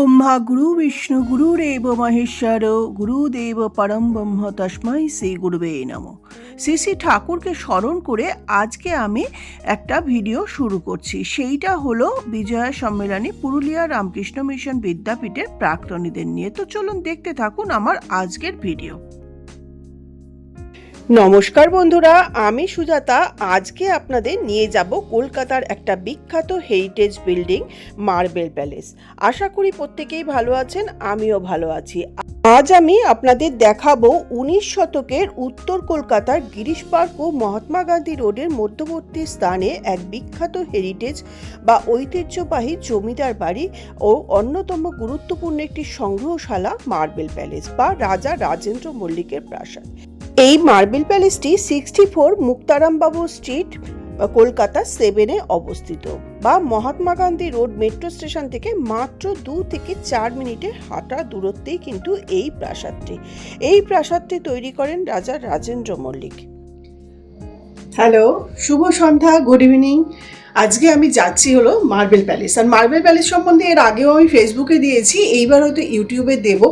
ব্রহ্মা গুরু, বিষ্ণু গুরু গুরুরেব মহেশ্বর, গুরুদেব পরম ব্রহ্ম তস্মাই শ্রী গুরুবে নম। শ্রী শ্রী ঠাকুরকে স্মরণ করে আজকে আমি একটা ভিডিও শুরু করছি। সেইটা হলো বিজয়া সম্মেলনী পুরুলিয়া রামকৃষ্ণ মিশন বিদ্যাপীঠের প্রাক্তনীদের নিয়ে। তো চলুন দেখতে থাকুন আমার আজকের ভিডিও। নমস্কার বন্ধুরা, আমি সুজাতা। আজকে আপনাদের নিয়ে যাব কলকাতার একটা বিখ্যাত হেরিটেজ বিল্ডিং মার্বেল প্যালেস আশা করি প্রত্যেকেই ভালো আছেন, আমিও ভালো আছি। আজ আমি আপনাদের দেখাবো উনিশ শতকের উত্তর কলকাতার গিরিশ পার্ক ও মহাত্মা গান্ধী রোডের মধ্যবর্তী স্থানে এক বিখ্যাত হেরিটেজ বা ঐতিহ্যবাহী জমিদার বাড়ি ও অন্যতম গুরুত্বপূর্ণ একটি সংগ্রহশালা মার্বেল প্যালেস বা রাজা রাজেন্দ্র মল্লিকের প্রাসাদ। এই marble প্যালেসটি sixty four Muktarambabu street Kolkata সেভেনে অবস্থিত বা Mahatma Gandhi Road metro station থেকে মাত্র দু থেকে চার মিনিটে হাঁটা দূরত্বেই কিন্তু এই প্রাসাদটি। এই প্রাসাদটি তৈরি করেন রাজা রাজেন্দ্র মল্লিক। হ্যালো শুভ সন্ধ্যা গুড ইভিনিং আজকে আমি যাচ্ছি হলো মার্বেল প্যালেস আর মার্বেল প্যালেস সম্বন্ধে এর আগেও আমি ফেসবুকে দিয়েছি, এইবার হয়তো ইউটিউবে দেব।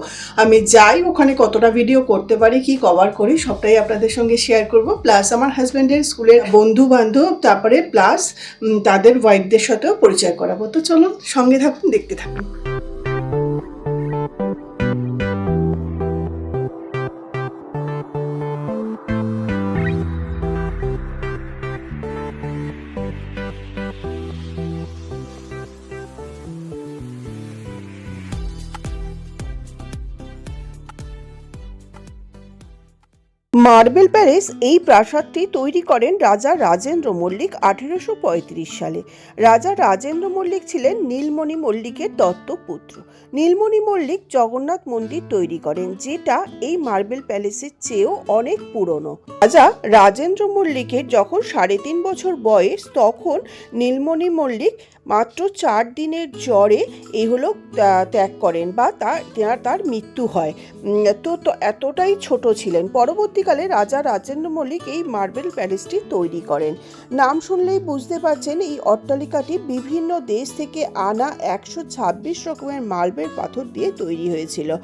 আমি যাই, ওখানে কতটা ভিডিও করতে পারি, কি কভার করি, সবটাই আপনাদের সঙ্গে শেয়ার করব। প্লাস আমার হাজব্যান্ডের স্কুলের বন্ধু বান্ধব তারপরে প্লাস তাদের ওয়াইফদের সাথেও পরিচয় করাবো। তো চলুন, সঙ্গে থাকুন, দেখতে থাকুন। মার্বেল প্যালেস এই প্রাসাদটি তৈরি করেন রাজা রাজেন্দ্র মল্লিক আঠেরোশো পঁয়ত্রিশ সালে। রাজা রাজেন্দ্র মল্লিক ছিলেন নীলমণি মল্লিকের দত্তপুত্র। নীলমণি মল্লিক জগন্নাথ মন্দির তৈরি করেন, যেটা এই মার্বেল প্যালেসের চেয়েও অনেক পুরনো। রাজা রাজেন্দ্র মল্লিকের যখন সাড়ে তিন বছর বয়স, তখন নীলমণি মল্লিক মাত্র চার দিনের জ্বরে এই হলো ত্যাগ করেন বা তার, তার- মৃত্যু হয়। তো তো এতটাই ছোট ছিলেন। পরবর্তীকালে রাজা রাজেন্দ্র মল্লিক এই মার্বেল প্যালেসটি তৈরি করেন। নাম শুনলেই বুঝতে পারছেন, এই অট্টালিকাটি বিভিন্ন দেশ থেকে আনা একশো ছাব্বিশ রকমের মার্বেল পাথর দিয়ে তৈরি হয়েছিল।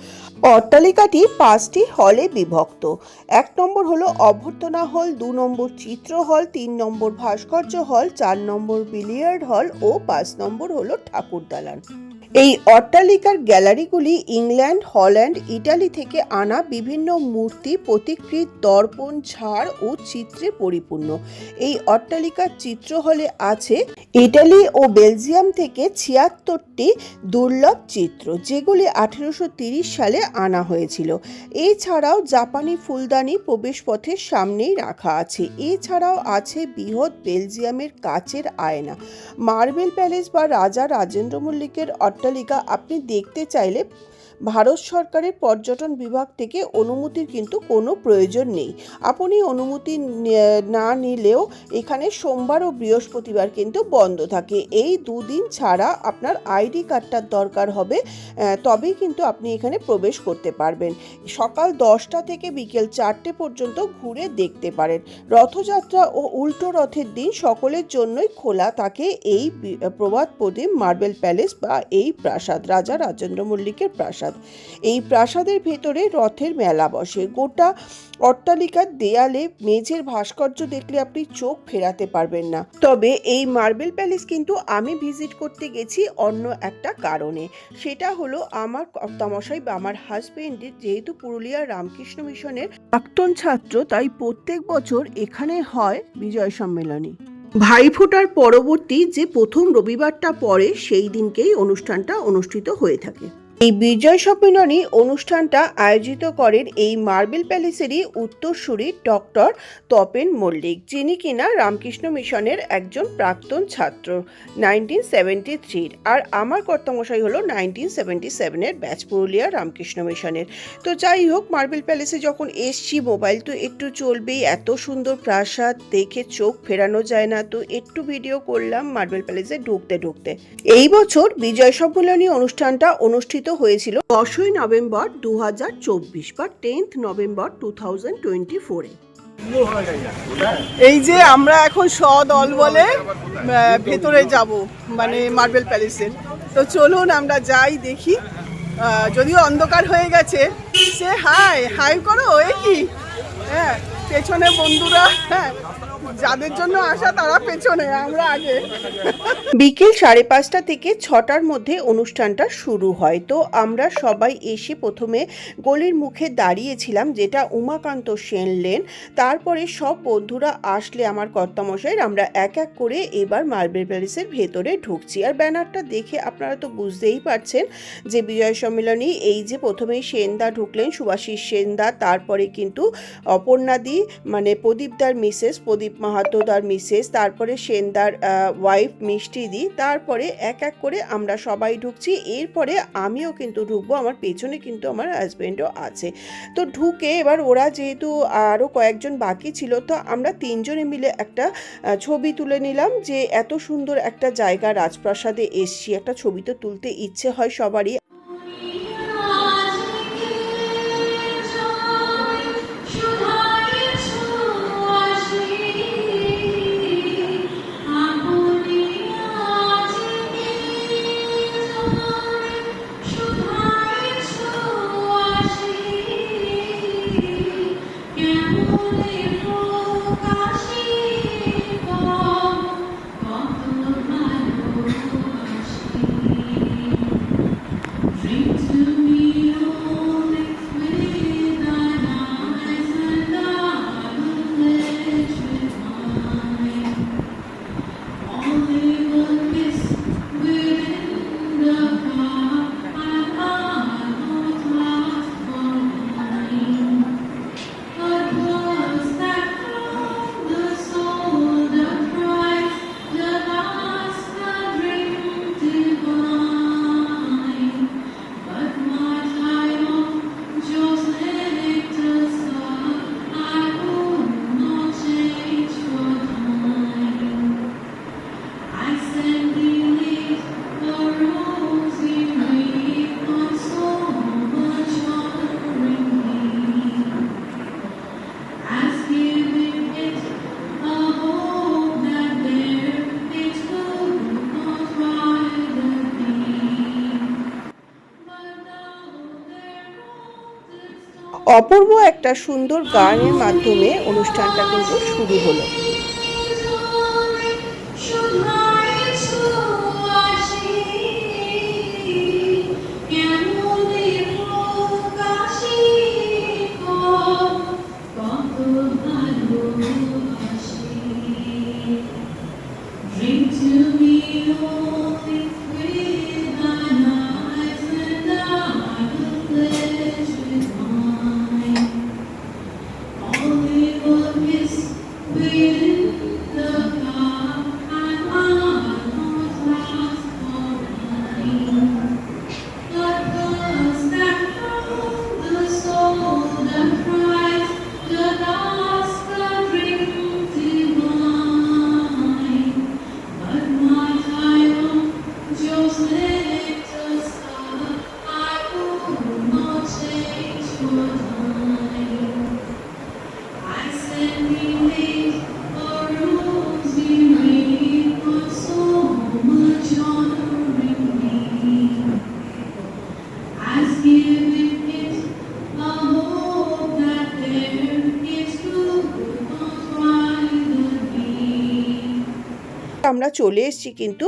অট্টালিকাটি পাঁচটি হলে বিভক্ত। এক নম্বর হলো অভ্যর্থনা হল, দু নম্বর চিত্র হল, তিন নম্বর ভাস্কর্য হল, চার নম্বর বিলিয়ার্ড হল ও পাঁচ নম্বর হলো ঠাকুর দালান এই অট্টালিকার গ্যালারিগুলি ইংল্যান্ড, হল্যান্ড, ইটালি থেকে আনা বিভিন্ন মূর্তি, প্রতিকৃত, দর্পণ, ঝাড় ও চিত্রে পরিপূর্ণ। এই অট্টালিকার চিত্র হলে আছে ইটালি ও বেলজিয়াম থেকে ছিয়াত্তরটি দুর্লভ চিত্র, যেগুলি আঠেরোশো সালে আনা হয়েছিল। এছাড়াও জাপানি ফুলদানি প্রবেশপথের সামনেই রাখা আছে। এছাড়াও আছে বৃহৎ বেলজিয়ামের কাচের আয়না। মার্বেল প্যালেস বা রাজা রাজেন্দ্র মল্লিকের অট্টালিকা আপনি দেখতে চাইলে ভারত সরকারের পর্যটন বিভাগ থেকে অনুমতির কিন্তু কোনো প্রয়োজন নেই। আপনি অনুমতি না নিলেও এখানে সোমবার ও বৃহস্পতিবার কিন্তু বন্ধ থাকে। এই দুদিন ছাড়া আপনার আইডি কার্ডটার দরকার হবে তবেই কিন্তু আপনি এখানে প্রবেশ করতে পারবেন। সকাল দশটা থেকে বিকেল চারটে পর্যন্ত ঘুরে দেখতে পারেন। রথযাত্রা ও উল্টো রথের দিন সকলের জন্যই খোলা থাকে এই প্রভাত প্রদীপ, মার্বেল প্যালেস বা এই প্রাসাদ, রাজা রাজেন্দ্র মল্লিকের প্রাসাদ। এই প্রাসাদের ভেতরে রথের মেলা বসে। গোটা অট্টালিকার দেয়ালে মেঝের ভাস্কর্য দেখলে আপনি চোখ ফেরাতে পারবেন না। তবে এই মার্বেল প্যালেস কিন্তু আমি ভিজিট করতে গেছি অন্য একটা কারণে। সেটা হলো আমার কর্তামশাই বা আমার হাজবেন্ডের যেহেতু পুরুলিয়া রামকৃষ্ণ মিশনের প্রাক্তন ছাত্র, তাই প্রত্যেক বছর এখানে হয় বিজয় সম্মেলনী। ভাইফোঁটার পরবর্তী যে প্রথম রবিবারটা পরে সেই দিনকেই অনুষ্ঠানটা অনুষ্ঠিত হয়ে থাকে। এই বিজয় সম্মেলনী অনুষ্ঠানটা আয়োজিত করেন এই মার্বেল প্যালেসেরই উত্তরসূরি ডক্টর তপেন মল্লিক, যিনি কিনা রামকৃষ্ণ মিশনের একজন প্রাক্তন ছাত্র, নাইনটিন সেভেন্টি থ্রির। আর আমার কর্তামশাই হলো নাইনটিন সেভেন্টি সেভেনের ব্যাচ পুরুলিয়া রামকৃষ্ণ মিশনের। তো যাই হোক, মার্বেল প্যালেসে যখন এসছি, মোবাইল তো একটু চলবেই, এত সুন্দর প্রাসাদ, দেখে চোখ ফেরানো যায় না, তো একটু ভিডিও করলাম মার্বেল প্যালেসে ঢুকতে ঢুকতে। এই বছর বিজয় সম্মেলনী অনুষ্ঠানটা অনুষ্ঠিত হয়েছিল দশই নভেম্বর দু হাজার চব্বিশ বা tenth November two thousand twenty ফোরে এই যে আমরা এখন সদল বলে ভেতরে যাব মানে মার্বেল প্যালেসের তো চলুন আমরা যাই, দেখি। যদিও অন্ধকার হয়ে গেছে, সে হাই হাই করো এ কি হ্যাঁ পেছনে বন্ধুরা হ্যাঁ। যাদের জন্য আসা, তারা পেছনে, আমরা আগে। বিকেল সাড়ে পাঁচটা থেকে ছটার মধ্যে অনুষ্ঠানটা শুরু হয়। তো আমরা সবাই এসে প্রথমে গলির মুখে দাঁড়িয়েছিলাম, যেটা উমাকান্ত সেন লেন। তারপরে সব বন্ধুরা আসলে আমার কর্তামশাইয়ের আমরা এক এক করে এবার মার্বেল প্যালেসের ভেতরে ঢুকছি। আর ব্যানারটা দেখে আপনারা তো বুঝতেই পারছেন যে বিজয় সম্মেলনী, এই যে প্রথমেই সেনদা ঢুকলেন, সুভাষিস সেনদা, তারপরে কিন্তু অপর্ণাদি মানে প্রদীপদার মিসেস প্রদীপ মাহাতোদার মিসেস, তারপরে সেনদার ওয়াইফ মিষ্টিদি তারপরে এক এক করে আমরা সবাই ঢুকছি। এরপরে আমিও কিন্তু ঢুকবো, আমার পেছনে কিন্তু আমার হাজব্যান্ডও আছে। তো ঢুকে এবার ওরা যেহেতু আরও কয়েকজন বাকি ছিল, তো আমরা তিনজনে মিলে একটা ছবি তুলে নিলাম যে এত সুন্দর একটা জায়গা রাজপ্রাসাদে এসছি। একটা ছবি তো তুলতে ইচ্ছে হয় সবারই। অপূর্ব একটা সুন্দর গানের মাধ্যমে অনুষ্ঠানটা কিন্তু শুরু হলো। চলে এসেছি কিন্তু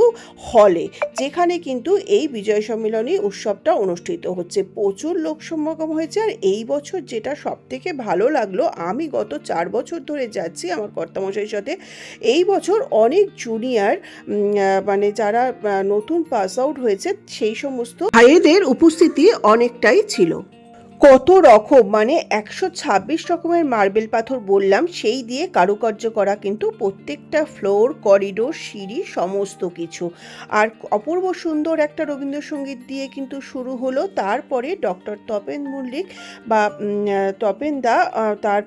হলে, যেখানে কিন্তু এই বিজয় সম্মেলনী উৎসবটা অনুষ্ঠিত হচ্ছে। প্রচুর লোক সমাগম হয়েছে আর এই বছর যেটা সব থেকে ভালো লাগল, আমি গত চার বছর ধরে যাচ্ছি আমার কর্তামশাইয়ের সাথে। এই বছর অনেক জুনিয়র মানে যারা নতুন পাস আউট হয়েছে, সেই সমস্ত ভাইয়েদের উপস্থিতি অনেকটাই ছিল। কত রকম? মানে একশো ছাব্বিশ রকমের মার্বেল পাথর বললাম, সেই দিয়ে কারুকার্য করা কিন্তু প্রত্যেকটা ফ্লোর, করিডোর, সিঁড়ি, সমস্ত কিছু। আর অপূর্ব সুন্দর একটা রবীন্দ্রসঙ্গীত দিয়ে কিন্তু শুরু হলো। তারপরে ডক্টর তপেন মল্লিক বা তপেন দা তার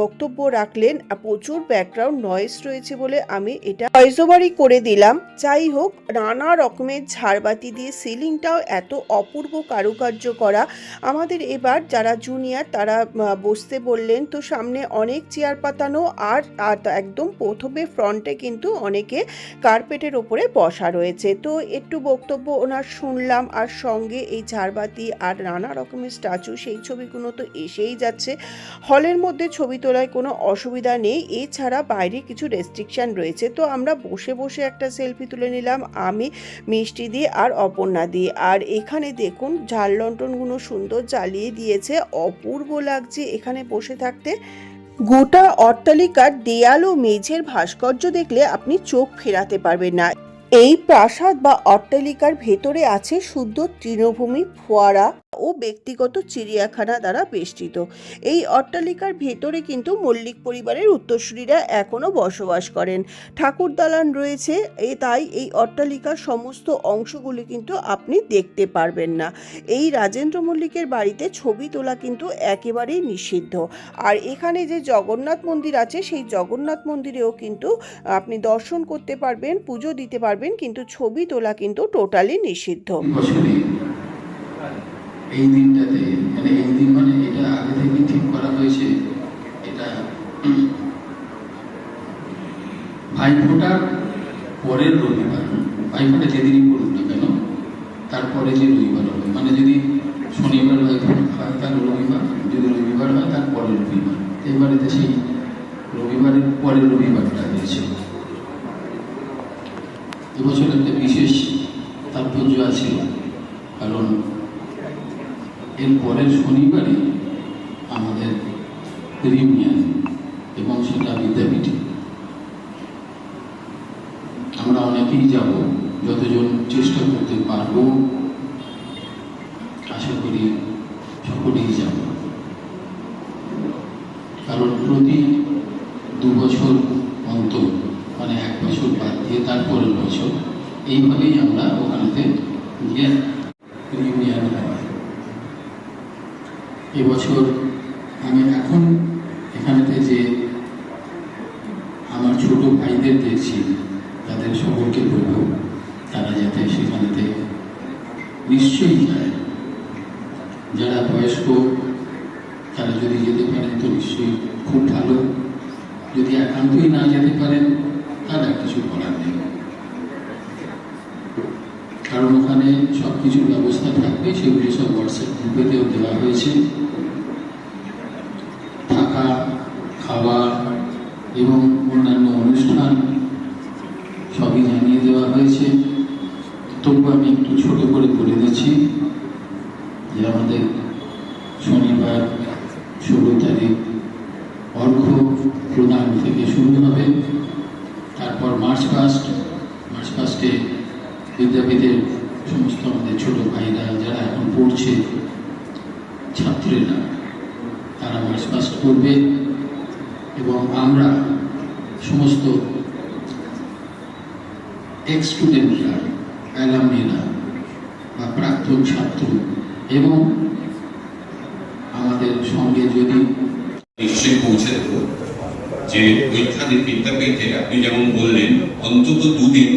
বক্তব্য রাখলেন, প্রচুর ব্যাকগ্রাউন্ড নয়েস রয়েছে বলে আমি এটা ভয়েসওভারই করে দিলাম। যাই হোক, নানা রকমের ঝাড়বাতি দিয়ে সিলিংটাও এত অপূর্ব কারুকার্য করা। আমাদের এ এবার যারা জুনিয়র তারা বসতে বললেন, তো সামনে অনেক চেয়ার পাতানো আর একদম প্রথমে ফ্রন্টে কিন্তু অনেকে কার্পেটের ওপরে বসা রয়েছে। তো একটু বক্তব্য ওনার শুনলাম আর সঙ্গে এই ঝাড়বাতি আর নানা রকমের স্ট্যাচু সেই ছবিগুলো তো এসেই যাচ্ছে। হলের মধ্যে ছবি তোলায় কোনো অসুবিধা নেই, এছাড়া বাইরে কিছু রেস্ট্রিকশন রয়েছে। তো আমরা বসে বসে একটা সেলফি তুলে নিলাম, আমি, মিষ্টি দিয়ে আর অপর্ণা দিয়ে আর এখানে দেখুন ঝাল লন্ঠনগুলো সুন্দর জ্বালিয়ে দিয়েছে। অপূর্ব লাগছে এখানে বসে থাকতে। গোটা অট্টালিকার দেয়াল ও মেঝের ভাস্কর্য দেখলে আপনি চোখ ফেরাতে পারবেন না। এই প্রাসাদ বা অট্টালিকার ভেতরে আছে শুদ্ধ তৃণভূমি ফোয়ারা। ও ব্যক্তিগত চিড়িয়াখানা দ্বারা বেষ্টিত। এই অট্টালিকার ভেতরে কিন্তু মল্লিক পরিবারের উত্তরসূরিরা এখনও বসবাস করেন। ঠাকুর দালান রয়েছে, এ তাই এই অট্টালিকার সমস্ত অংশগুলি কিন্তু আপনি দেখতে পারবেন না। এই রাজেন্দ্র মল্লিকের বাড়িতে ছবি তোলা কিন্তু একেবারেই নিষিদ্ধ। আর এখানে যে জগন্নাথ মন্দির আছে, সেই জগন্নাথ মন্দিরেও কিন্তু আপনি দর্শন করতে পারবেন, পুজো দিতে পারবেন, কিন্তু ছবি তোলা কিন্তু টোটালি নিষিদ্ধ। এই দিনটাতে মানে এই দিন মানে এটা আগে থেকে ঠিক করা হয়েছে এটা উম, ভাইফোঁটার পরের রবিবার ভাইফোঁটা যেদিনই করুন না কেন তারপরে যে রবিবার হবে। মানে যদি শনিবার হয় তার রবিবার যদি রবিবার হয় তার পরের রবিবার। এবারে তো সেই রবিবারের পরের রবিবারটা হয়েছে। এবছর একটা বিশেষ তাৎপর্য আছে কারণ এর পরের শনিবারই আমাদের রিউনিয়ন এবং সেটা বিদ্যাপীঠে আমরা অনেকেই যাব, যতজন চেষ্টা করতে পারব, আশা করি সকলেই যাব। কারণ প্রতি দু বছর অন্তর মানে এক বছর বাদ দিয়ে তারপরের বছর, এইভাবেই আমরা ওখানেতে গিয়ে রিউনিয়ন হয় এবছর আমি এখন এখানেতে যে আমার ছোট ভাইদের দেখছি তাদের সকলকে বলব তারা যাতে সেখানেতে নিশ্চয়ই যায় যারা বয়স্ক তারা যদি যেতে পারেন তো নিশ্চয়ই খুব ভালো যদি একান্তই না যেতে পারেন তার আর কিছু করার নেই কারণ ওখানে সব কিছুর ব্যবস্থা থাকবে সেগুলি সব হোয়াটসঅ্যাপ গ্রুপেতেও দেওয়া হয়েছে থাকা খাওয়া এবং অন্যান্য অনুষ্ঠান সবই জানিয়ে দেওয়া হয়েছে তবু আমি একটু ছোট করে বলে দিচ্ছি যে আমাদের শনিবার ষোলো তারিখ অর্ঘ্য প্রদান থেকে শুরু হবে তারপর মার্চ ফার্স্ট মার্চ ফার্স্টে বিদ্যাপীঠের সমস্ত আমাদের ছোট ভাইরা যারা এখন পড়ছে ছাত্রেরা তারা মার্চ পাস্ট করবে এবং আমরা সমস্ত এক্স স্টুডেন্টরা অ্যালামনিরা বা প্রাক্তন ছাত্র এবং আমাদের সঙ্গে যদি নিশ্চয়ই পৌঁছে দেবো। যে ওইখানে বিদ্যাপীঠে আপনি যেমন বললেন, অন্তত দুদিন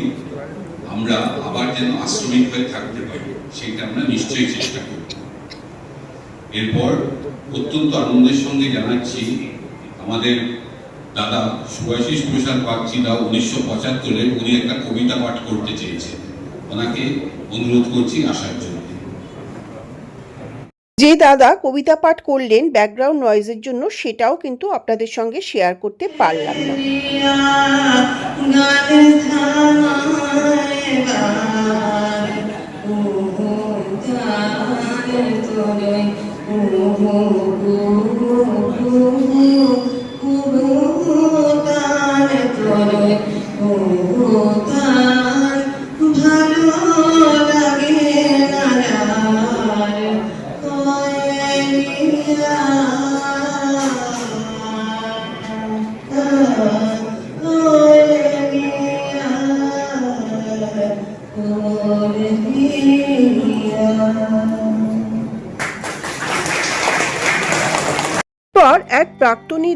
আমরা আবার যেন আশ্রমিক হয়ে থাকতে পারি, সেটা আমরা নিশ্চয়ই চেষ্টা করব। এরপর অত্যন্ত আনন্দের সঙ্গে জানাচ্ছি, আমাদের দাদা সুভাষিস প্রসাদ বাগচিদা উনিশশো পঁচাত্তরে উনি একটা কবিতা পাঠ করতে চেয়েছেন। ওনাকে অনুরোধ করছি আসার জন্য। যে দাদা কবিতা পাঠ করলেন ব্যাকগ্রাউন্ড নয়েজের জন্য, সেটাও কিন্তু আপনাদের সঙ্গে শেয়ার করতে পারলাম না।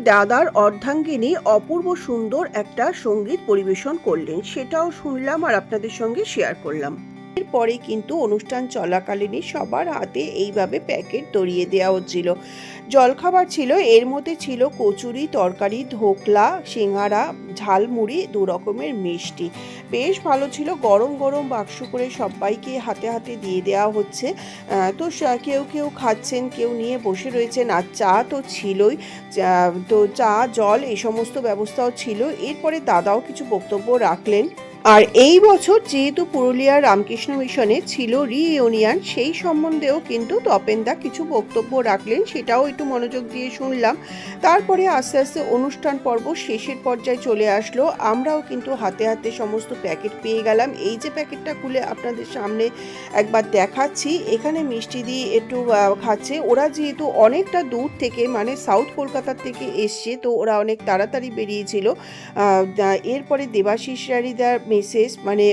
দাদার অর্ধাঙ্গিনী অপূর্ব সুন্দর একটা সংগীত পরিবেশন করলেন। সেটাও শুনলাম আর আপনাদের সঙ্গে শেয়ার করলাম। এরপরে কিন্তু অনুষ্ঠান চলাকালীনই সবার হাতে এইভাবে প্যাকেট ধরিয়ে দেওয়া হচ্ছিল। জলখাবার ছিল, এর মধ্যে ছিল কচুরি, তরকারি, ধোকলা, সিঙ্গারা, ঝালমুড়ি, দু রকমের মিষ্টি। বেশ ভালো ছিল, গরম গরম বাক্স করে সবাইকে হাতে হাতে দিয়ে দেওয়া হচ্ছে। তো কেউ কেউ খাচ্ছেন, কেউ নিয়ে বসে রয়েছেন, আর চা তো ছিলই। তো চা, জল, এই সমস্ত ব্যবস্থাও ছিল। এরপরে দাদাও কিছু বক্তব্য রাখলেন। আর এই বছর যেহেতু পুরুলিয়ার রামকৃষ্ণ মিশনে ছিল রিইউনিয়ন সেই সম্বন্ধেও কিন্তু তপেনদা কিছু বক্তব্য রাখলেন, সেটাও একটু মনোযোগ দিয়ে শুনলাম। তারপরে আস্তে আস্তে অনুষ্ঠান পর্ব শেষের পর্যায়ে চলে আসলো। আমরাও কিন্তু হাতে হাতে সমস্ত প্যাকেট পেয়ে গেলাম। এই যে প্যাকেটটা খুলে আপনাদের সামনে একবার দেখাচ্ছি। এখানে মিষ্টি দিয়ে একটু খাচ্ছে। ওরা যেহেতু অনেকটা দূর থেকে মানে সাউথ কলকাতার থেকে এসছে, তো ওরা অনেক তাড়াতাড়ি বেরিয়েছিল। এরপরে দেবাশিস রারিদার মিসেস মানে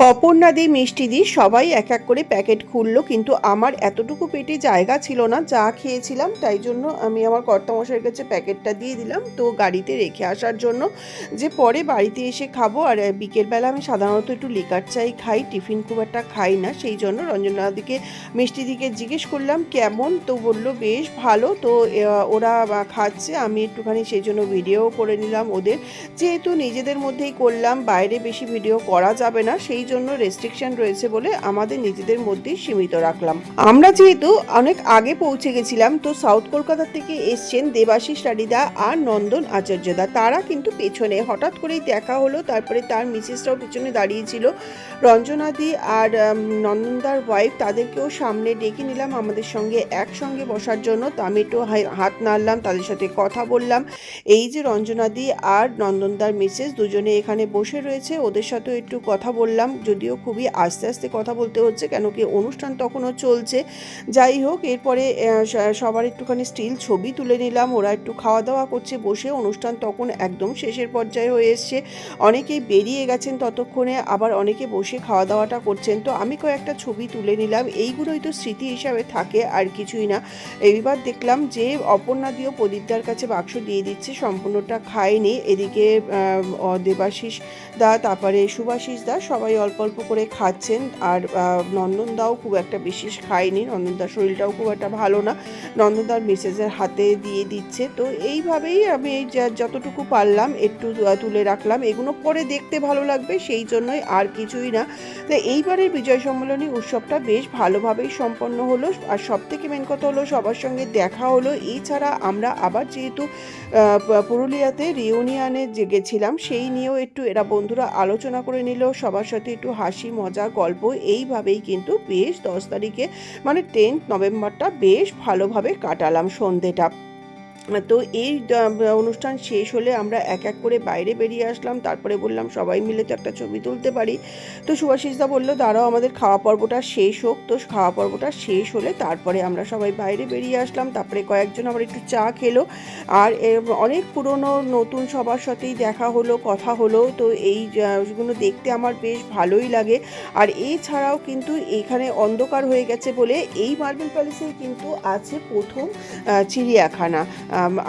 আহ, রঞ্জনাদি অপর্ণাদি মিষ্টিদি সবাই এক এক করে প্যাকেট খুললো কিন্তু আমার এতটুকু পেটে জায়গা ছিল না যা খেয়েছিলাম তাই জন্য আমি আমার কর্তামশাইয়ের কাছে প্যাকেটটা দিয়ে দিলাম। তো গাড়িতে রেখে আসার জন্য যে পরে বাড়িতে এসে খাব আর বিকেলবেলা আমি সাধারণত একটু লিকার চাই খাই টিফিন খুব একটা খাই না সেই জন্য রঞ্জনাদিকে মিষ্টি দিকে জিজ্ঞেস করলাম কেমন? তো বলল বেশ ভালো। তো ওরা খাচ্ছে আমি একটুখানি সেই জন্য ভিডিও করে নিলাম ওদের। যেহেতু নিজেদের মধ্যেই করলাম বাইরে বেশি ভিডিও করা যাবে না সেই জন্য রেস্ট্রিকশন রয়েছে বলে আমাদের নিজেদের মধ্যেই সীমিত রাখলাম। আমরা যেহেতু অনেক আগে পৌঁছে গেছিলাম, তো সাউথ কলকাতা থেকে এসছেন দেবাশিস রাডিদা আর নন্দন আচার্যদা। তারা কিন্তু পেছনে, হঠাৎ করেই দেখা হলো, তারপরে তার মিসেসরাও পিছনে দাঁড়িয়েছিল রঞ্জনাদি আর নন্দনদার ওয়াইফ তাদেরকেও সামনে ডেকে নিলাম আমাদের সঙ্গে একসঙ্গে বসার জন্য। তো আমি একটু হাত নাড়লাম, তাদের সাথে কথা বললাম। এই যে রঞ্জনাদি আর নন্দনদার মিসেস দুজনে এখানে বসে রয়েছে, ওদের সাথেও একটু কথা বললাম। যদিও খুবই আস্তে আস্তে কথা বলতে হচ্ছে, কেন কি অনুষ্ঠান তখনও চলছে। যাই হোক, এরপরে সবার একটুখানি স্টিল ছবি তুলে নিলাম, ওরা একটু খাওয়া দাওয়া করছে, বসে অনুষ্ঠান তখন একদম শেষের পর্যায়ে হয়ে এসছে। অনেকেই বেরিয়ে গেছেন ততক্ষণে, আবার অনেকে বসে খাওয়া দাওয়াটা করছেন। তো আমি কয়েকটা ছবি তুলে নিলাম, এইগুলোই তো স্মৃতি হিসাবে থাকে, আর কিছুই না। এইবার দেখলাম যে অপর্ণা দিয়েও প্রদীপদার কাছে বাক্স দিয়ে দিচ্ছে, সম্পূর্ণটা খায়নি। এদিকে দেবাশিস দা, তারপরে সুভাষিস দা, সবাই অল্প অল্প করে খাচ্ছেন আর নন্দনদাও খুব একটা বিশেষ খায়নি, নন্দনদার শরীরটাও খুব একটা ভালো না। নন্দনদার মিসেসের হাতে দিয়ে দিচ্ছে। তো এইভাবেই আমি এই যতটুকু পারলাম একটু তুলে রাখলাম। এগুলো পরে দেখতে ভালো লাগবে, সেই জন্যই আর কিছুই না। তো এইবারের বিজয় সম্মেলনী উৎসবটা বেশ ভালোভাবেই সম্পন্ন হলো। আর সব থেকে মেন কথা হলো সবার সঙ্গে দেখা হলো। এছাড়া আমরা আবার যেহেতু পুরুলিয়াতে রিউনিয়নে যে গেছিলাম, সেই নিয়েও একটু এরা বন্ধুরা আলোচনা করে নিল। সবার সাথে একটু হাসি মজা গল্প, এইভাবেই কিন্তু বেশ দশ তারিখে মানে টেন্থ নভেম্বরটা বেশ ভালোভাবে কাটালাম সন্ধেটা। তো এই অনুষ্ঠান শেষ হলে আমরা এক এক করে বাইরে বেরিয়ে আসলাম। তারপরে বললাম, সবাই মিলে তো একটা ছবি তুলতে পারি। তো সুভাষিসদা বলল, দাঁড়াও, আমাদের খাওয়া পর্বটা শেষ হোক। তো খাওয়া পর্বটা শেষ হলে তারপরে আমরা সবাই বাইরে বেরিয়ে আসলাম। তারপরে কয়েকজন আবার একটু চা খেলো। আর অনেক পুরনো নতুন সবার সাথেই দেখা হলো, কথা হলো। তো এই গুলো দেখতে আমার বেশ ভালোই লাগে। আর এছাড়াও কিন্তু এখানে অন্ধকার হয়ে গেছে বলে এই মার্বেল প্যালেসে কিন্তু আছে প্রথম চিড়িয়াখানা।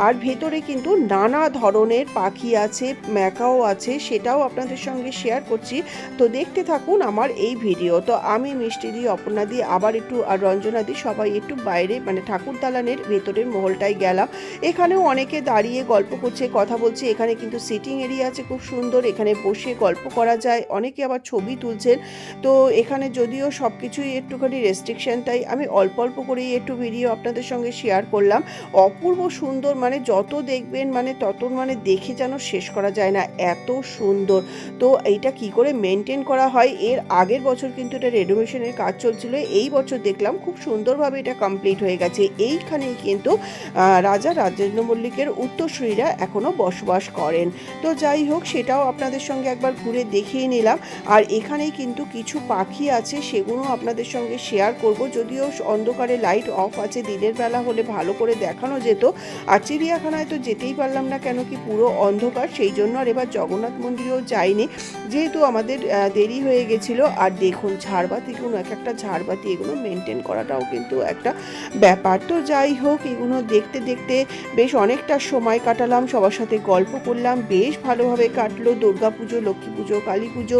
আর ভেতরে কিন্তু নানা ধরনের পাখি আছে, ম্যাকাও আছে, সেটাও আপনাদের সঙ্গে শেয়ার করছি। তো দেখতে থাকুন আমার এই ভিডিও তো আমি মিষ্টি দি, অপর্ণা দি, আবার একটু, আর রঞ্জনা দি, সবাই একটু বাইরে মানে ঠাকুর দালানের ভেতরের মহলটায় গেলাম। এখানেও অনেকে দাঁড়িয়ে গল্প করছে, কথা বলছে। এখানে কিন্তু সিটিং এরিয়া আছে, খুব সুন্দর। এখানে বসে গল্প করা যায়। অনেকে আবার ছবি তুলছেন। তো এখানে যদিও সব কিছুই একটুখানি রেস্ট্রিকশন তাই আমি অল্প অল্প করেই একটু ভিডিও আপনাদের সঙ্গে শেয়ার করলাম। অপূর্ব সুন্দর মানে যত দেখবেন মানে তত মানে দেখে যেন শেষ করা যায় না, এত সুন্দর। তো এইটা কি করে মেনটেন করা হয়? এর আগের বছর কিন্তু এটা রেনোভেশনের কাজ চলছিল, এই বছর দেখলাম খুব সুন্দরভাবে এটা কমপ্লিট হয়ে গেছে। এইখানেই কিন্তু রাজা রাজেন্দ্র মল্লিকের উত্তরসূরিরা এখনও বসবাস করেন। তো যাই হোক, সেটাও আপনাদের সঙ্গে একবার ঘুরে দেখিয়ে নিলাম। আর এখানেই কিন্তু কিছু পাখি আছে সেগুলো আপনাদের সঙ্গে শেয়ার করব। যদিও অন্ধকারে লাইট অফ আছে, দিনের বেলা হলে ভালো করে দেখানো যেত। আর চিড়িয়াখানায় তো যেতেই পারলাম না কেন কি পুরো অন্ধকার, সেই জন্য আর এবার জগন্নাথ মন্দিরেও যাইনি। যেহেতু আমাদের দেরি হয়ে গেছিল, আর দেখুন ঝাড়বাতিগুলো এক একটা ঝাড়বাতি এগুলো মেনটেন করাটাও কিন্তু একটা ব্যাপার। তো যাই হোক, এগুলো দেখতে দেখতে বেশ অনেকটা সময় কাটালাম, সবার সাথে গল্প করলাম, বেশ ভালোভাবে কাটলো দুর্গা পুজো লক্ষ্মী পুজো, কালী পুজো।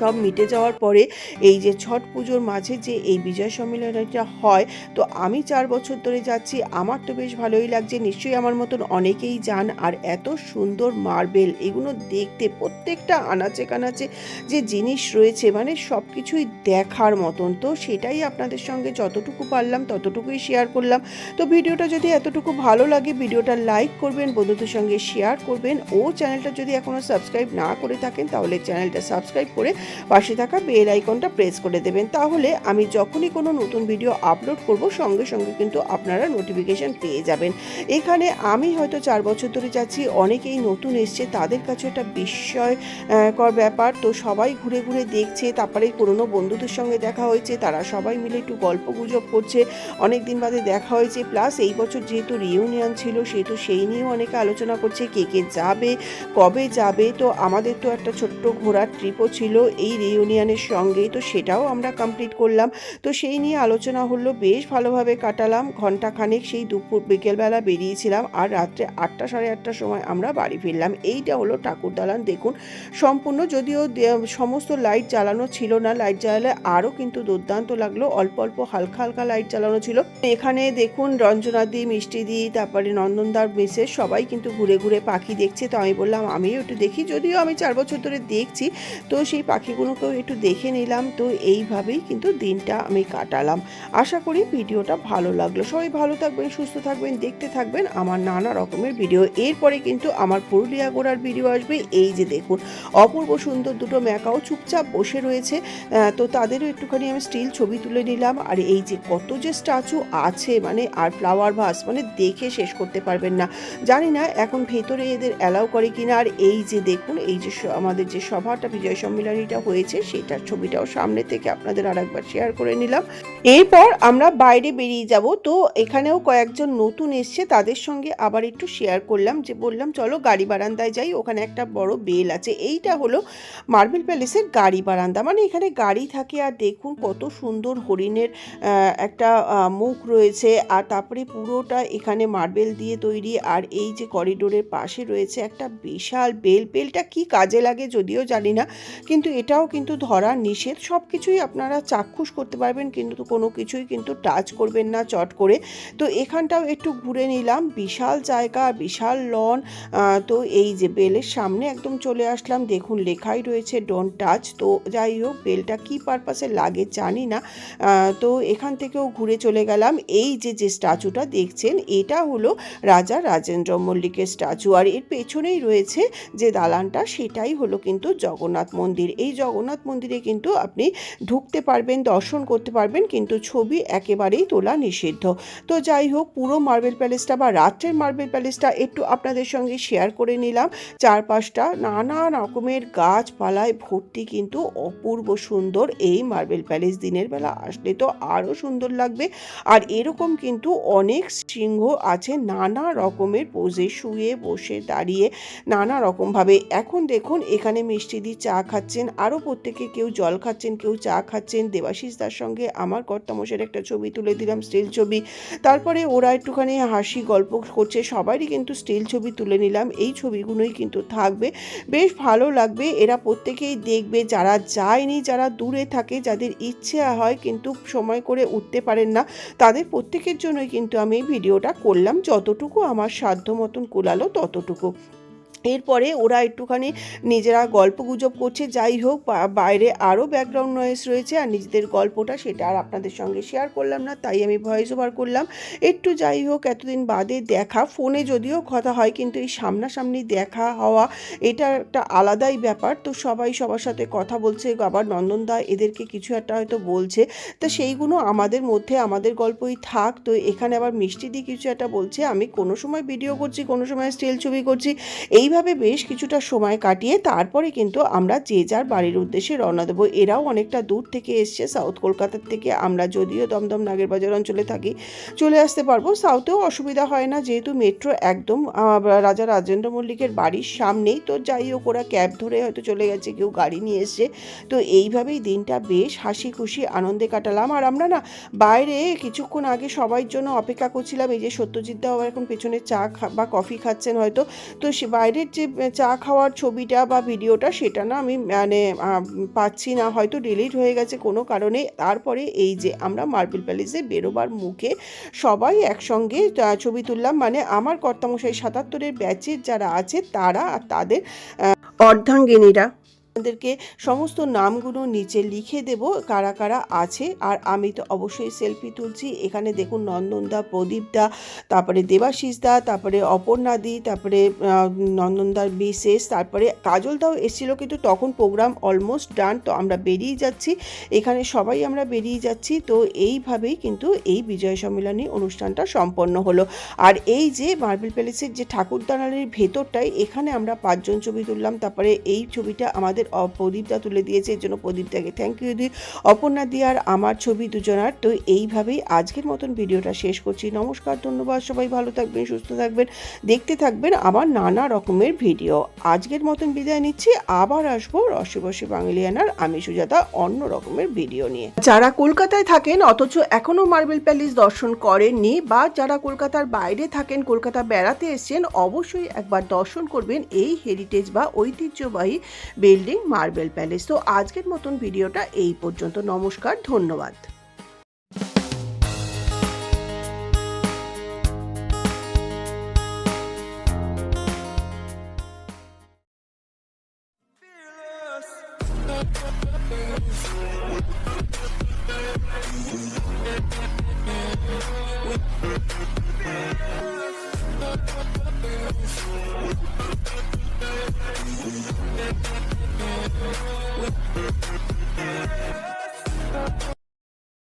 সব মিটে যাওয়ার পরে এই যে ছট পুজোর মাঝে যে এই বিজয় সম্মেলনটা হয়, তো আমি চার বছর ধরে যাচ্ছি, আমার তো বেশ ভালোই লাগছে, নিশ্চয়ই আমার মতন অনেকেই যান, আর এত সুন্দর মার্বেল এগুলো দেখতে প্রত্যেকটা আনাচে কানাচে যে জিনিস রয়েছে মানে সব কিছুই দেখার মতন, তো সেটাই আপনাদের সঙ্গে যতটুকু পারলাম, ততটুকুই শেয়ার করলাম। তো ভিডিওটা যদি এতটুকু ভালো লাগে, ভিডিওটা লাইক করবেন, বন্ধুদের সঙ্গে শেয়ার করবেন, ও চ্যানেলটা যদি এখনও সাবস্ক্রাইব না করে থাকেন, তাহলে চ্যানেলটা সাবস্ক্রাইব করে পাশে থাকা বেল আইকনটা প্রেস করে দেবেন। তাহলে আমি যখনই কোনো নতুন ভিডিও আপলোড করব, সঙ্গে সঙ্গে কিন্তু আপনারা নোটিফিকেশন পেয়ে যাবেন। এখানে আমি হয়তো চার বছর ধরে যাচ্ছি, অনেকেই নতুন এসছে, তাদের কাছে একটা বিস্ময়কর ব্যাপার। তো সবাই ঘুরে ঘুরে দেখছে, তারপরে পুরনো বন্ধুদের সঙ্গে দেখা হয়েছে, তারা সবাই মিলে একটু গল্প গুজব করছে। অনেক দিন বাদে দেখা হয়েছে প্লাস এই বছর যেহেতু রিউনিয়ন ছিল, সেহেতু সেই নিয়েও অনেকে আলোচনা করছে, কে কে যাবে, কবে যাবে। তো আমাদের তো একটা ছোট্ট ঘোরার ট্রিপও ছিল। এই রিউনিয়নের সঙ্গেই তো সেটাও আমরা কমপ্লিট করলাম। তো সেই নিয়ে আলোচনা হলো, বেশ ভালোভাবে কাটালাম ঘন্টাখানেক সেই দুপুর, বিকেলবেলা বেরিয়েছিলাম আর রাত্রে আটটা সাড়ে আটটার সময় আমরা বাড়ি ফিরলাম। এইটা হলো ঠাকুর দালান, দেখুন, সম্পূর্ণ যদিও সমস্ত লাইট জ্বালানো ছিল না লাইট জ্বালালে আরও কিন্তু দুর্দান্ত লাগল, অল্প অল্প হালকা হালকা লাইট জ্বালানো ছিল। এখানে দেখুন রঞ্জনাদি মিষ্টি দি, তারপরে নন্দনদার মিসেস সবাই কিন্তু ঘুরে ঘুরে পাখি দেখছে, তো আমি বললাম, আমিও একটু দেখি, যদিও আমি চার বছর ধরে দেখছি। তো সেই পাখিগুলোকেও একটু দেখে নিলাম। তো এইভাবেই কিন্তু দিনটা আমি কাটালাম। আশা করি ভিডিওটা ভালো লাগল। সবাই ভালো থাকবেন, সুস্থ থাকবেন, দেখতে থাকবেন আমার নানা রকমের ভিডিও। এরপরে কিন্তু আমার পুরুলিয়া গোড়ার ভিডিও আসবে। এই যে দেখুন, অপূর্ব সুন্দর দুটো ম্যাকাও চুপচাপ বসে রয়েছে। তো তাদেরও একটুখানি আমি স্টিল ছবি তুলে নিলাম। আর এই যে কত যে স্ট্যাচু আছে মানে আর ফ্লাওয়ার ভাস মানে দেখে শেষ করতে পারবেন না। জানি না এখন ভেতরে এদের অ্যালাউ করে কিনা। আর এই যে দেখুন, এই যে আমাদের যে সভাটা বিজয় সম্মেলনীটা হয়েছে সেটার ছবিটাও সামনে থেকে আপনাদের আর একবার শেয়ার করে নিলাম। এরপর আমরা বাইরে বেরিয়ে যাব। তো এখানেও কয়েকজন নতুন এসছে, তাদের সঙ্গে আবার একটু শেয়ার করলাম যে বললাম, চলো গাড়ি বারান্দায় যাই, ওখানে একটা বড় বেল আছে। এইটা হলো মার্বেল প্যালেসের গাড়ি বারান্দা। মানে এখানে গাড়ি থাকে আর দেখুন কত সুন্দর হরিণের একটা মুখ রয়েছে। আর তারপরে পুরোটা এখানে মার্বেল দিয়ে তৈরি। আর এই যে করিডোরের পাশে রয়েছে একটা বিশাল বেল। বেলটা কি কাজে লাগে যদিও জানি না। কিন্তু এটাও কিন্তু ধরা নিষেধ। সব কিছুই আপনারা চাক্ষুষ করতে পারবেন, কিন্তু কোনো কিছুই কিন্তু টাচ করবেন না, চট করে। তো এখানটাও একটু ঘুরে নিলাম। বিশাল জায়গা, বিশাল লন তো এই যে বেলের সামনে একদম চলে আসলাম। দেখুন, লেখাই রয়েছে ডোন্ট টাচ তো যাই হোক, বেলটা কি পারপাসে লাগে জানি না। তো এখান থেকেও ঘুরে চলে গেলাম। এই যে যে স্ট্যাচুটা দেখছেন, এটা হলো রাজা রাজেন্দ্র মল্লিকের স্ট্যাচু। আর এর পেছনেই রয়েছে যে দালানটা, সেটাই হলো কিন্তু জগন্নাথ মন্দির। এই জগন্নাথ মন্দিরে কিন্তু আপনি ঢুকতে পারবেন, দর্শন করতে পারবেন, কিন্তু ছবি একেবারেই তোলা নিষিদ্ধ। তো যাই হোক, পুরো মার্বেল প্যালেসটা বা রাত্রের মার্বেল প্যালেসটা একটু আপনাদের সঙ্গে শেয়ার করে নিলাম। চারপাশটা নানা রকমের গাছপালায় ভর্তি কিন্তু অপূর্ব সুন্দর এই মার্বেল প্যালেস দিনের বেলা আসলে তো আরও সুন্দর লাগবে। আর এরকম কিন্তু অনেক সিংহ আছে, নানা রকমের পোজে শুয়ে বসে দাঁড়িয়ে, নানা রকমভাবে। এখন দেখুন, এখানে মিষ্টি দি চা খাচ্ছেন আরও প্রত্যেকে কেউ জল খাচ্ছেন, কেউ চা খাচ্ছেন, দেবাশিস দার সঙ্গে আমার কর্তামশের একটা ছবি তুলে দিলাম, স্টিল ছবি। তারপরে ওরা একটুখানি হাসি গল্প করছে, সবারই কিন্তু স্টিল ছবি তুলে নিলাম, এই ছবিগুলোই কিন্তু থাকবে। বেশ ভালো লাগবে, এরা প্রত্যেকেই দেখবে, যারা যায়নি, যারা দূরে থাকে, যাদের ইচ্ছে হয় কিন্তু সময় করে উঠতে পারেন না, তাদের প্রত্যেকের জন্যই কিন্তু আমি এই ভিডিওটা করলাম, যতটুকু আমার সাধ্য মতন কুলালো ততটুকু। এরপরে ওরা একটুখানি নিজেরা গল্প গুজব করছে, যাই হোক বাইরে আরও ব্যাকগ্রাউন্ড নয়েস রয়েছে আর নিজেদের গল্পটা সেটা আর আপনাদের সঙ্গে শেয়ার করলাম না, তাই আমি ভয়েস ওভার করলাম। একটু যাই হোক, এতদিন বাদে দেখা ফোনে যদিও কথা হয়, কিন্তু এই সামনাসামনি দেখা হওয়া, এটা একটা আলাদাই ব্যাপার। তো সবাই সবার সাথে কথা বলছে, আবার নন্দনদা এদেরকে কিছু একটা হয়তো বলছে। তো সেইগুলো আমাদের মধ্যে, আমাদের গল্পই থাক। তো এখানে আবার মিষ্টি দিয়ে কিছু একটা বলছে, আমি কোনো সময় ভিডিও করছি, কোনো সময় স্টিল ছবি করছি। এইভাবে বেশ কিছুটা সময় কাটিয়ে তারপরে কিন্তু আমরা যে যার বাড়ির উদ্দেশ্যে রওনা দেবো। এরাও অনেকটা দূর থেকে এসছে। সাউথ কলকাতার থেকে আমরা যদিও দমদম নাগেরবাজার অঞ্চলে থাকি, চলে আসতে পারব। সাউথেও অসুবিধা হয় না, যেহেতু মেট্রো একদম রাজা রাজেন্দ্র মল্লিকের বাড়ির সামনেই। তো যাই হোক, ওরা ক্যাব ধরে হয়তো চলে গেছে, কেউ গাড়ি নিয়ে এসছে। তো এইভাবেই দিনটা বেশ হাসি খুশি আনন্দে কাটালাম। আর আমরা না, বাইরে কিছুক্ষণ আগে সবার জন্য অপেক্ষা করছিলাম। এই যে সত্যজিৎ দাও এখন পেছনে চা বা কফি খাচ্ছেন হয়তো। তো সে বাইরে আগের যে চা খাওয়ার ছবিটা বা ভিডিওটা সেটা না আমি মানে পাচ্ছি না। হয়তো ডিলিট হয়ে গেছে কোনো কারণে। তারপরে এই যে আমরা মার্বেল প্যালেসে বেরোবার মুখে সবাই একসঙ্গে ছবি তুললাম। মানে আমার কর্তামশাই সাতাত্তরের ব্যাচের যারা আছে, তারা আর তাদের অর্ধাঙ্গিনীরা। আমাদেরকে সমস্ত নামগুলো নিচে লিখে দেব, কারা কারা আছে। আর আমি তো অবশ্যই সেলফি তুলছি। এখানে দেখুন নন্দনদা, প্রদীপদা, তারপরে দেবাশিসদা, তারপরে অপর্ণাদি, তারপরে নন্দনদার বিশেষ তারপরে কাজলদাও এসেছিল, কিন্তু তখন প্রোগ্রাম অলমোস্ট ডান তো আমরা বেরিয়ে যাচ্ছি। এখানে সবাই আমরা বেরিয়ে যাচ্ছি। তো এইভাবেই কিন্তু এই বিজয় সম্মেলনী অনুষ্ঠানটা সম্পন্ন হলো। আর এই যে মার্বেল প্যালেসের যে ঠাকুরদালানের ভেতরটাই এখানে আমরা পাঁচজন ছবি তুললাম। তারপরে এই ছবিটা আমাদের অ- প্রদীপদা তুলে দিয়েছে, এর জন্য প্রদীপদাকে থ্যাংক ইউ দিই অপর্ণা দি আর আমার ছবি দুজনার। তো এইভাবেই আজকের মতন ভিডিওটা শেষ করছি। নমস্কার, ধন্যবাদ। সবাই ভালো থাকবেন, সুস্থ থাকবেন, দেখতে থাকবেন আমার নানা রকমের ভিডিও। আজকের মতন বিদায় নিচ্ছি। আবার আসব রসে বাঙালিয়ানার আমি সুজাতা অন্য রকমের ভিডিও নিয়ে। যারা কলকাতায় থাকেন, অথচ এখনও মার্বেল প্যালেস দর্শন করেননি বা যারা কলকাতার বাইরে থাকেন, কলকাতা বেড়াতে এসেছেন, অবশ্যই একবার দর্শন করবেন এই হেরিটেজ বা ঐতিহ্যবাহী বিল্ডিং মার্বেল প্যালেস তো আজকের মতন ভিডিওটা এই পর্যন্ত। নমস্কার ধন্যবাদ।